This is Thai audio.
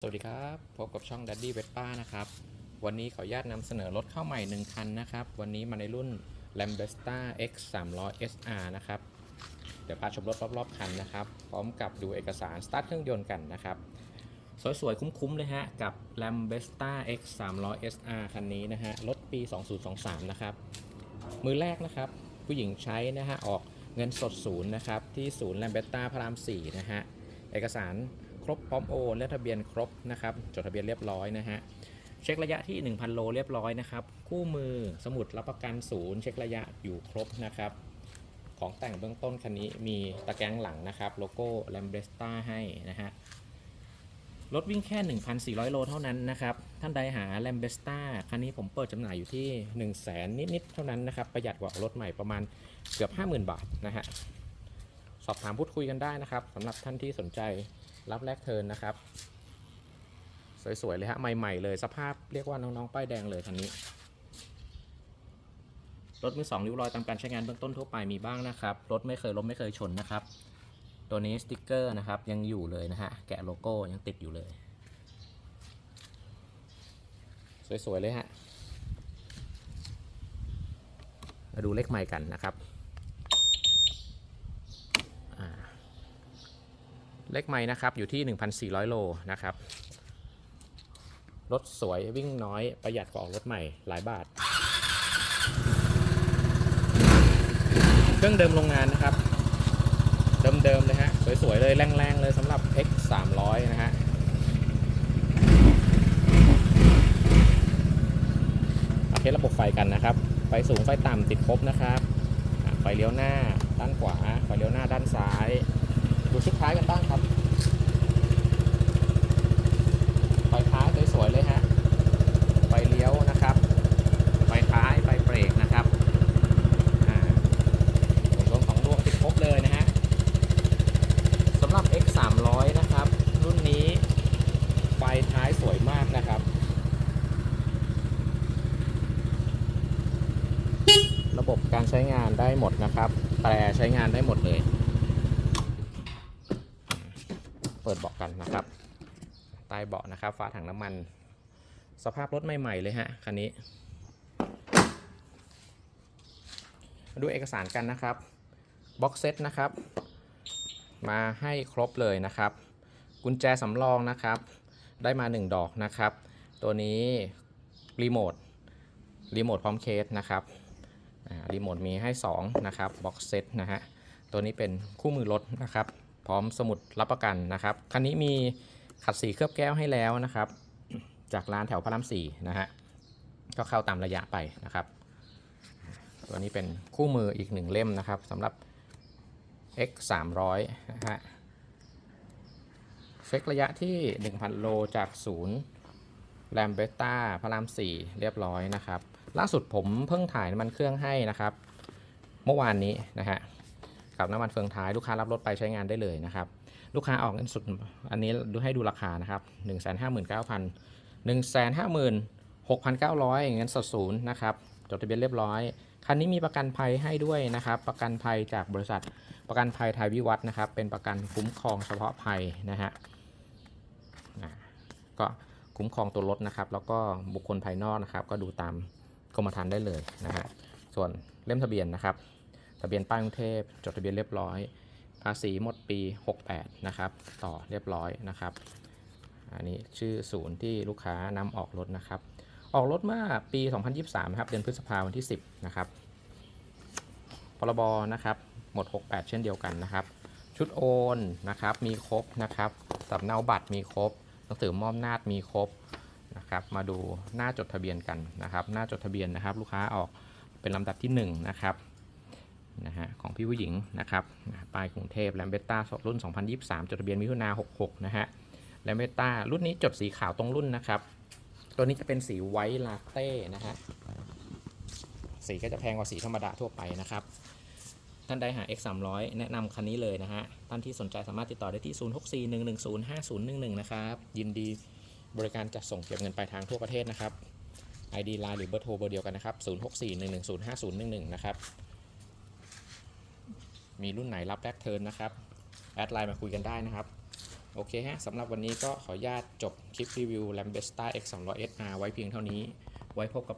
สวัสดีครับ พบกับช่อง Daddy v e t p a นะครับ วันนี้ขออนุญาตนำเสนอรถเข้าใหม่ 1 คันนะครับ วันนี้มาในรุ่น Lambesta X 3 0 0 SR นะครับ เดี๋ยวพาชมรถรอบๆคันนะครับ พร้อมกับดูเอกสารสตาร์ทเครื่องยนต์กันนะครับ สวยๆ คุ้มๆ เลยฮะ กับ Lambesta X 3 0 0 SR คันนี้นะฮะ รถปี 2023 นะครับ มือแรกนะครับ ผู้หญิงใช้นะฮะ ออกเงินสดศูนย์นะครับ ที่ศูนย์ Lambesta พระราม 4 นะฮะ เอกสาร ครบพร้อมโอนและทะเบียนครบนะครับจดทะเบียนเรียบร้อยนะฮะเช็คระยะที่ 1,000 โลเรียบร้อยนะครับคู่มือสมุดรับประกันศูนย์เช็คระยะอยู่ครบนะครับของแต่งเบื้องต้นคันนี้มีตะแกรงหลังนะครับโลโก้ l a m b r e s t a ให้นะฮะรถวิ่งแค่ 1,400 โลเท่านั้นนะครับ ท่านใดหา l a m b r e s t a คันนี้ผมเปิดจำหน่ายอยู่ที่ 1 0 0 0 0แสนนิด ๆ เท่านั้นนะครับ ประหยัดกว่ารถใหม่ประมาณเกือบ 50,000 บาทนะฮะ สอบถามพูดคุยกันได้นะครับสำหรับท่านที่สนใจ รับแลกเทิร์นนะครับ สวย ๆ เลยฮะ ใหม่ ๆ เลยสภาพเรียกว่าน้อง ๆ ป้ายแดงเลยคันนี้ รถมือสองริ้วรอยตามการใช้งานเบื้องต้นทั่วไปมีบ้างนะครับ รถไม่เคยล้มไม่เคยชนนะครับ ตัวนี้สติกเกอร์นะครับยังอยู่เลยนะฮะ แกะโลโก้ยังติดอยู่เลย สวย ๆ เลยฮะมาดูเลขใหม่กันนะครับ เลขไม้นะครับ อยู่ที่ 1,400 โลนะครับ รถสวยวิ่งน้อยประหยัดกว่าออกรถใหม่หลายบาท เครื่องเดิมโรงงานนะครับ เดิมๆเลยฮะ สวยๆเลยแรงๆเลยสำหรับ X 300นะฮะโอเคระบบไฟกันนะครับ ไฟสูงไฟต่ำติดครบนะครับไฟเลี้ยวหน้าด้านขวาไฟเลี้ยวหน้าด้านซ้าย ดูชุดท้ายกันบ้างครับ ไฟท้ายสวยๆเลยฮะ ไฟเลี้ยวนะครับ ไฟท้าย ไฟเบรกนะครับ อ่าดวงของดวงติดครบเลยนะฮะสำหรับ X 300นะครับ รุ่นนี้ ไฟท้ายสวยมากนะครับ ระบบการใช้งาน ได้หมดนะครับแต่ใช้งานได้หมดเลย เปิดเบาะกันนะครับ ใต้เบาะนะครับฝาถังน้ำมัน สภาพรถใหม่ ๆ เลยฮะ คันนี้ มาดูเอกสารกันนะครับบ็อกเซตนะครับ มาให้ครบเลยนะครับ กุญแจสำรองนะครับ ได้มา 1 ดอกนะครับ ตัวนี้รีโมทรีโมทพร้อมเคสนะครับ รีโมทมีให้ 2 นะครับบ็อกเซตนะฮะ ตัวนี้เป็นคู่มือรถนะครับ พร้อมสมุดรับประกันนะครับ คันนี้มีขัดสีเคลือบแก้วให้แล้วนะครับ จากร้านแถวพระรามสี่นะฮะ ก็เข้าตามระยะไปนะครับ ตัวนี้เป็นคู่มืออีกหนึ่งเล่มนะครับสำหรับ X 300นะฮะ เช็คระยะที่ 1,000 โลจากศูนย์แลมเบต้าพระราม 4 เรียบร้อยนะครับ ล่าสุดผมเพิ่งถ่ายน้ำมันเครื่องให้นะครับ เมื่อวานนี้นะฮะกับน้ำมันเฟืองท้ายลูกค้ารับรถไปใช้งานได้เลยนะครับ ลูกค้าออกเงินสุดอันนี้ดูให้ดูราคานะครับ 1 5 9 0 0 0 1 5 6 9 0 0เงินสดศูนย์นะครับจดทะเบียนเรียบร้อย คันนี้มีประกันภัยให้ด้วยนะครับ ประกันภัยจากบริษัทประกันภัยไทยวิวัฒนะครับ เป็นประกันคุ้มครองเฉพาะภัยนะฮะก็คุ้มครองตัวรถนะครับ แล้วก็บุคคลภายนอกนะครับ ก็ดูตาม กรมธรรม์ได้เลยนะฮะส่วนเล่มทะเบียนนะครับ ทะเบียนป้ายกรุงเทพจดทะเบียนเรียบร้อย ภาษีหมดปี 68 นะครับ ต่อเรียบร้อยนะครับ อันนี้ชื่อศูนย์ที่ลูกค้านำออกรถนะครับ ออกรถเมื่อปี 2023นะครับเดือนพฤษภาวันที่ 10 นะครับพรบนะครับหมด 68 เช่นเดียวกันนะครับ ชุดโอนนะครับมีครบนะครับสำเนาบัตรมีครบหนังสือมอบนาจมีครบ นะครับมาดูหน้าจดทะเบียนกันนะครับ หน้าจดทะเบียนนะครับ ลูกค้าออกเป็นลำดับที่1นะครับนะฮะของพี่ผู้หญิงนะครับป้ายกรุงเทพแลมเบต้ารุ่น 2023 จดทะเบียนมิถุนา66 นะฮะแลมเบต้ารุ่นนี้จดสีขาวตรงรุ่นนะครับ ตัวนี้จะเป็นสีไวท์ลาเต้นะฮะสีก็จะแพงกว่าสีธรรมดาทั่วไปนะครับ ท่านใดหา X 3 0 0แนะนำคันนี้เลยนะฮะ ท่านที่สนใจสามารถติดต่อได้ที่ 0641105011 นะครับ ยินดี บริการจัดส่งเก็บเงินปลายทางทั่วประเทศนะครับ ID Line หรือเบอร์โทรเบอร์เดียวกันนะครับ 0641105011 นะครับ มีรุ่นไหนรับแรกเทิร์นนะครับ แอดไลน์มาคุยกันได้นะครับ โอเคฮะสำหรับวันนี้ก็ขออนุญาตจบคลิปรีวิว Lambesta X 2 0 0 SR ไว้เพียงเท่านี้ ไว้พบกับ